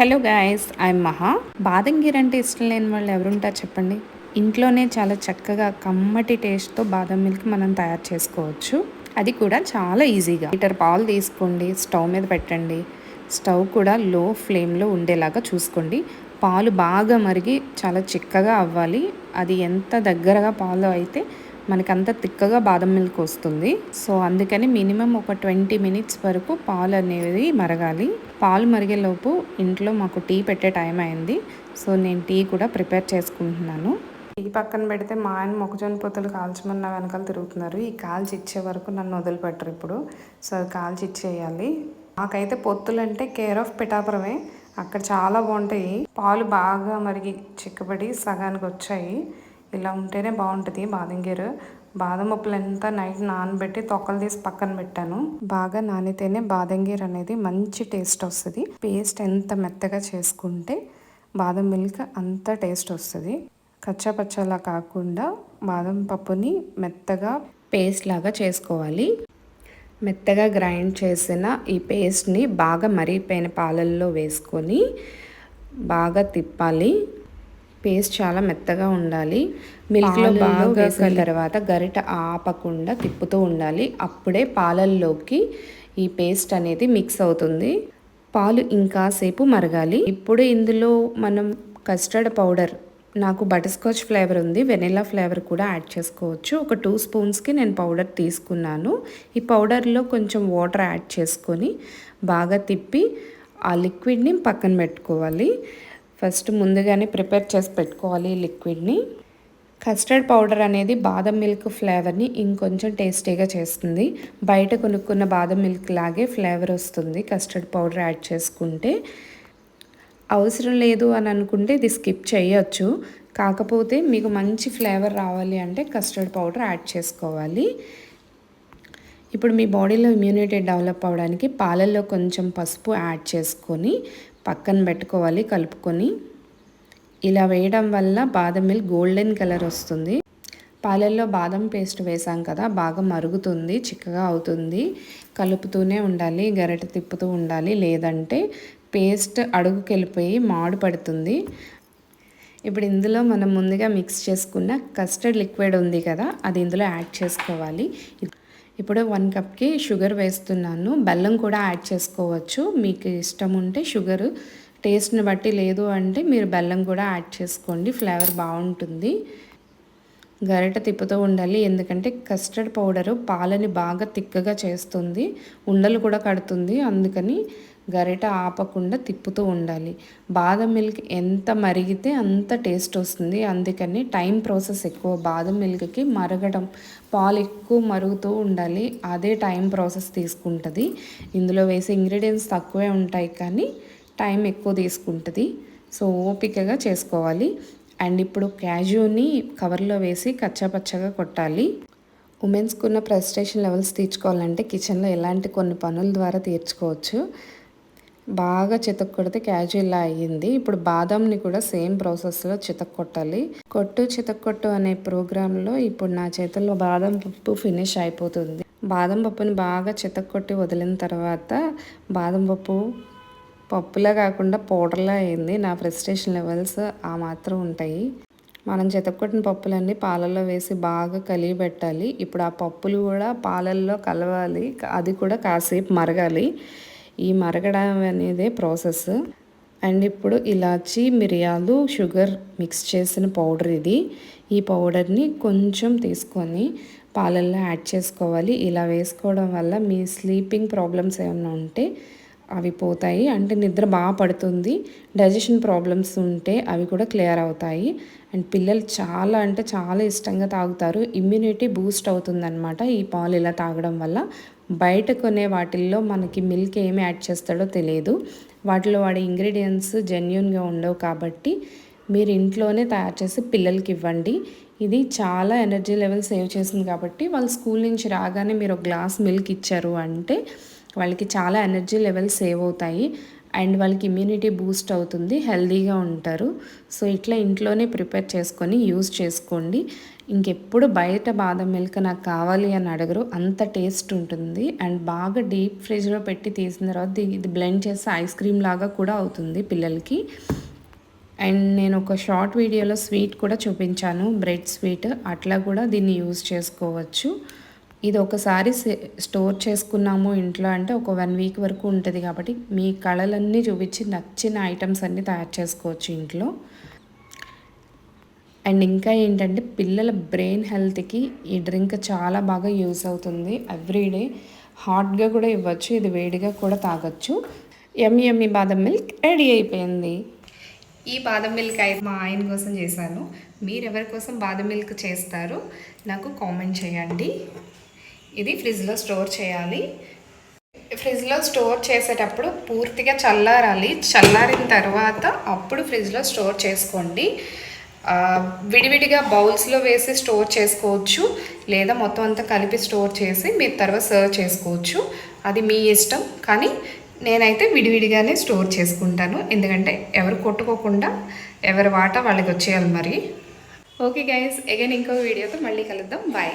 Hello guys I'm మహా. బాదం గీర్ అంటే ఇష్టం లేని వాళ్ళు ఎవరుంటారు చెప్పండి? ఇంట్లోనే చాలా చక్కగా కమ్మటి టేస్ట్తో బాదం మిల్క్ మనం తయారు చేసుకోవచ్చు. అది కూడా చాలా ఈజీగా. లీటర్ పాలు తీసుకోండి స్టవ్ మీద పెట్టండి. స్టవ్ కూడా లో ఫ్లేమ్లో ఉండేలాగా చూసుకోండి. పాలు బాగా మరిగి చాలా చిక్కగా అవ్వాలి. అది ఎంత దగ్గరగా పాలు అయితే మనకంత తిక్కగా బాదం మిల్క్ వస్తుంది. సో అందుకని మినిమం ఒక ట్వంటీ మినిట్స్ వరకు పాలు అనేది మరగాలి. పాలు మరిగేలోపు ఇంట్లో మాకు టీ పెట్టే టైం అయింది. సో నేను టీ కూడా ప్రిపేర్ చేసుకుంటున్నాను. టీ పక్కన పెడితే మా ఆయన మొక్కజొన్న పొత్తులు కాల్చమన్న వెనకాల తిరుగుతున్నారు. ఈ కాల్చి ఇచ్చే వరకు నన్ను వదిలిపెట్టరు ఇప్పుడు. సో అది కాల్చి ఇచ్చేయాలి. నాకైతే పొత్తులు అంటే కేర్ ఆఫ్ పిఠాపురమే. అక్కడ చాలా బాగుంటాయి. పాలు బాగా మరిగి చిక్కబడి సగానికి వచ్చాయి. ఇలా ఉంటేనే బాగుంటుంది బాదంగీరు. బాదం పప్పులు ఎంత నైట్ నానబెట్టి తొక్కలు తీసి పక్కన పెట్టాను. బాగా నానితేనే బాదం గీర్ అనేది మంచి టేస్ట్ వస్తుంది. పేస్ట్ ఎంత మెత్తగా చేసుకుంటే బాదం మిల్క్ అంత టేస్ట్ వస్తుంది. కచ్చా పచ్చలా కాకుండా బాదం పప్పుని మెత్తగా పేస్ట్ లాగా చేసుకోవాలి. మెత్తగా గ్రైండ్ చేసిన ఈ పేస్ట్ని బాగా మరిగిపోయిన పాలల్లో వేసుకొని బాగా తిప్పాలి. పేస్ట్ చాలా మెత్తగా ఉండాలి. మిల్క్లో బాగా వేసిన తర్వాత గరిట ఆపకుండా తిప్పుతూ ఉండాలి. అప్పుడే పాలల్లోకి ఈ పేస్ట్ అనేది మిక్స్ అవుతుంది. పాలు ఇంకాసేపు మరగాలి. ఇప్పుడు ఇందులో మనం కస్టర్డ్ పౌడర్ నాకు బటర్ స్కాచ్ ఫ్లేవర్ ఉంది వెనిలా ఫ్లేవర్ కూడా యాడ్ చేసుకోవచ్చు. ఒక టూ స్పూన్స్కి నేను పౌడర్ తీసుకున్నాను. ఈ పౌడర్లో కొంచెం వాటర్ యాడ్ చేసుకొని బాగా తిప్పి ఆ లిక్విడ్ని పక్కన పెట్టుకోవాలి. ఫస్ట్ ముందుగానే ప్రిపేర్ చేసి పెట్టుకోవాలి లిక్విడ్ని. కస్టర్డ్ పౌడర్ అనేది బాదం మిల్క్ ఫ్లేవర్ని ఇంకొంచెం టేస్టీగా చేస్తుంది. బయట కొనుక్కున్న బాదం మిల్క్ లాగే ఫ్లేవర్ వస్తుంది కస్టర్డ్ పౌడర్ యాడ్ చేసుకుంటే. అవసరం లేదు అని అనుకుంటే ఇది స్కిప్ చేయొచ్చు. కాకపోతే మీకు మంచి ఫ్లేవర్ రావాలి అంటే కస్టర్డ్ పౌడర్ యాడ్ చేసుకోవాలి. ఇప్పుడు మీ బాడీలో ఇమ్యూనిటీ డెవలప్ అవ్వడానికి పాలల్లో కొంచెం పసుపు యాడ్ చేసుకొని పక్కన పెట్టుకోవాలి కలుపుకొని. ఇలా వేయడం వల్ల బాదం మిల్క్ గోల్డెన్ కలర్ వస్తుంది. పాలల్లో బాదం పేస్ట్ వేసాం కదా బాగా మరుగుతుంది చిక్కగా అవుతుంది. కలుపుతూనే ఉండాలి గరిట తిప్పుతూ ఉండాలి. లేదంటే పేస్ట్ అడుగుకెళ్ళిపోయి మాడు పడుతుంది. ఇప్పుడు ఇందులో మనం ముందుగా మిక్స్ చేసుకున్న కస్టర్డ్ లిక్విడ్ ఉంది కదా అది ఇందులో యాడ్ చేసుకోవాలి. ఇప్పుడు వన్ కప్కి షుగర్ వేస్తున్నాను. బెల్లం కూడా యాడ్ చేసుకోవచ్చు. మీకు ఇష్టం ఉంటే షుగర్. టేస్ట్ని బట్టి లేదు అంటే మీరు బెల్లం కూడా యాడ్ చేసుకోండి. ఫ్లేవర్ బాగుంటుంది. గరిట తిప్పుతూ ఉండాలి. ఎందుకంటే కస్టర్డ్ పౌడరు పాలని బాగా తిక్కగా చేస్తుంది. ఉండలు కూడా కడుతుంది. అందుకని గరిట ఆపకుండా తిప్పుతూ ఉండాలి. బాదం మిల్క్ ఎంత మరిగితే అంత టేస్ట్ వస్తుంది. అందుకని టైం ప్రాసెస్ ఎక్కువ. బాదం మిల్క్కి మరగడం పాలు ఎక్కువ మరుగుతూ ఉండాలి. అదే టైం ప్రాసెస్ తీసుకుంటుంది. ఇందులో వేసే ఇంగ్రీడియంట్స్ తక్కువే ఉంటాయి కానీ టైం ఎక్కువ తీసుకుంటుంది. సో ఓపికగా చేసుకోవాలి. అండ్ ఇప్పుడు క్యాజుని కవర్లో వేసి కచ్చాపచ్చగా కొట్టాలి. ఉమెన్స్కున్న ప్రెస్టేషన్ లెవెల్స్ తీర్చుకోవాలంటే కిచెన్లో ఎలాంటి కొన్ని పనుల ద్వారా తీర్చుకోవచ్చు. బాగా చితక్ కొడితే క్యాజువల్లా అయ్యింది. ఇప్పుడు బాదంని కూడా సేమ్ ప్రాసెస్లో చితక్ కొట్టాలి. కొట్టు చితక్ కొట్టు అనే ప్రోగ్రాంలో ఇప్పుడు నా చేతుల్లో బాదం పప్పు ఫినిష్ అయిపోతుంది. బాదం పప్పుని బాగా చితక్ కొట్టి వదిలిన తర్వాత బాదం పప్పు పప్పులా కాకుండా పౌడర్లా అయింది. నా ఫ్రస్ట్రేషన్ లెవెల్స్ ఆ మాత్రం ఉంటాయి. మనం చితక్కొట్టిన పప్పులన్నీ పాలల్లో వేసి బాగా కలిగి పెట్టాలి. ఇప్పుడు ఆ పప్పులు కూడా పాలల్లో కలవాలి. అది కూడా కాసేపు మరగాలి. ఈ మరగడం అనేది ప్రాసెస్. అండ్ ఇప్పుడు ఇలాచి మిరియాలు షుగర్ మిక్స్ చేసిన పౌడర్ ఇది. ఈ పౌడర్ని కొంచెం తీసుకొని పాలల్లో యాడ్ చేసుకోవాలి. ఇలా వేసుకోవడం వల్ల మీ స్లీపింగ్ ప్రాబ్లమ్స్ ఏమైనా ఉంటే అవి పోతాయి. అంటే నిద్ర బాగా పడుతుంది. డైజెషన్ ప్రాబ్లమ్స్ ఉంటే అవి కూడా క్లియర్ అవుతాయి. అండ్ పిల్లలు చాలా అంటే చాలా ఇష్టంగా తాగుతారు. ఇమ్యూనిటీ బూస్ట్ అవుతుందన్నమాట ఈ పాలు ఇలా తాగడం వల్ల. బయట కొనే వాటిల్లో మనకి మిల్క్ ఏమి యాడ్ చేస్తాడో తెలియదు. వాటిలో వాడే ఇంగ్రీడియంట్స్ జెన్యున్గా ఉండవు కాబట్టి మీరు ఇంట్లోనే తయారు చేసి పిల్లలకి ఇవ్వండి. ఇది చాలా ఎనర్జీ లెవెల్ సేవ్ చేసింది కాబట్టి వాళ్ళు స్కూల్ నుంచి రాగానే మీరు ఒక గ్లాస్ మిల్క్ ఇచ్చారు అంటే వాళ్ళకి చాలా ఎనర్జీ లెవెల్స్ సేవ్ అవుతాయి. అండ్ వాళ్ళకి ఇమ్యూనిటీ బూస్ట్ అవుతుంది. హెల్దీగా ఉంటారు. సో ఇట్లా ఇంట్లోనే ప్రిపేర్ చేసుకొని యూజ్ చేసుకోండి. ఇంకెప్పుడు బయట బాదం మిల్క్ నాకు కావాలి అని అడగరు. అంత టేస్ట్ ఉంటుంది. అండ్ బాగా డీప్ ఫ్రిడ్జ్లో పెట్టి తీసిన తర్వాత ఇది- ఇది బ్లెండ్ చేస్తే ఐస్ క్రీమ్ లాగా కూడా అవుతుంది పిల్లలకి. అండ్ నేను ఒక షార్ట్ వీడియోలో స్వీట్ కూడా చూపించాను. బ్రెడ్ స్వీట్ అట్లా కూడా దీన్ని యూజ్ చేసుకోవచ్చు. ఇది ఒకసారి స్టోర్ చేసుకున్నాము ఇంట్లో అంటే ఒక వన్ వీక్ వరకు ఉంటుంది కాబట్టి మీ కళలన్నీ చూపించి నచ్చిన ఐటమ్స్ అన్నీ తయారు చేసుకోవచ్చు ఇంట్లో. అండ్ ఇంకా ఏంటంటే పిల్లల బ్రెయిన్ హెల్త్కి ఈ డ్రింక్ చాలా బాగా యూస్ అవుతుంది. ఎవ్రీడే హాట్గా కూడా ఇవ్వచ్చు ఇది వేడిగా కూడా తాగొచ్చు. ఎమ్మి ఎమ్మి బాదం మిల్క్ రెడీ అయిపోయింది. ఈ బాదం మిల్క్ అయితే మా ఆయన కోసం చేశాను. మీరు ఎవరి కోసం బాదం మిల్క్ చేస్తారు? నాకు కామెంట్ చేయండి. ఇది ఫ్రిడ్జ్లో స్టోర్ చేయాలి. ఫ్రిడ్జ్లో స్టోర్ చేసేటప్పుడు పూర్తిగా చల్లారాలి. చల్లారిన తర్వాత అప్పుడు ఫ్రిడ్జ్లో స్టోర్ చేసుకోండి. విడివిడిగా బౌల్స్లో వేసి స్టోర్ చేసుకోవచ్చు. లేదా మొత్తం అంతా కలిపి స్టోర్ చేసి మీరు తర్వాత సర్వ్ చేసుకోవచ్చు. అది మీ ఇష్టం. కానీ నేనైతే విడివిడిగానే స్టోర్ చేసుకుంటాను. ఎందుకంటే ఎవరు కొట్టుకోకుండా ఎవరి వాట వాళ్ళకి వచ్చేయాలి మరి. ఓకే గైస్ అగైన్ ఇంకో వీడియోతో మళ్ళీ కలుద్దాం. బాయ్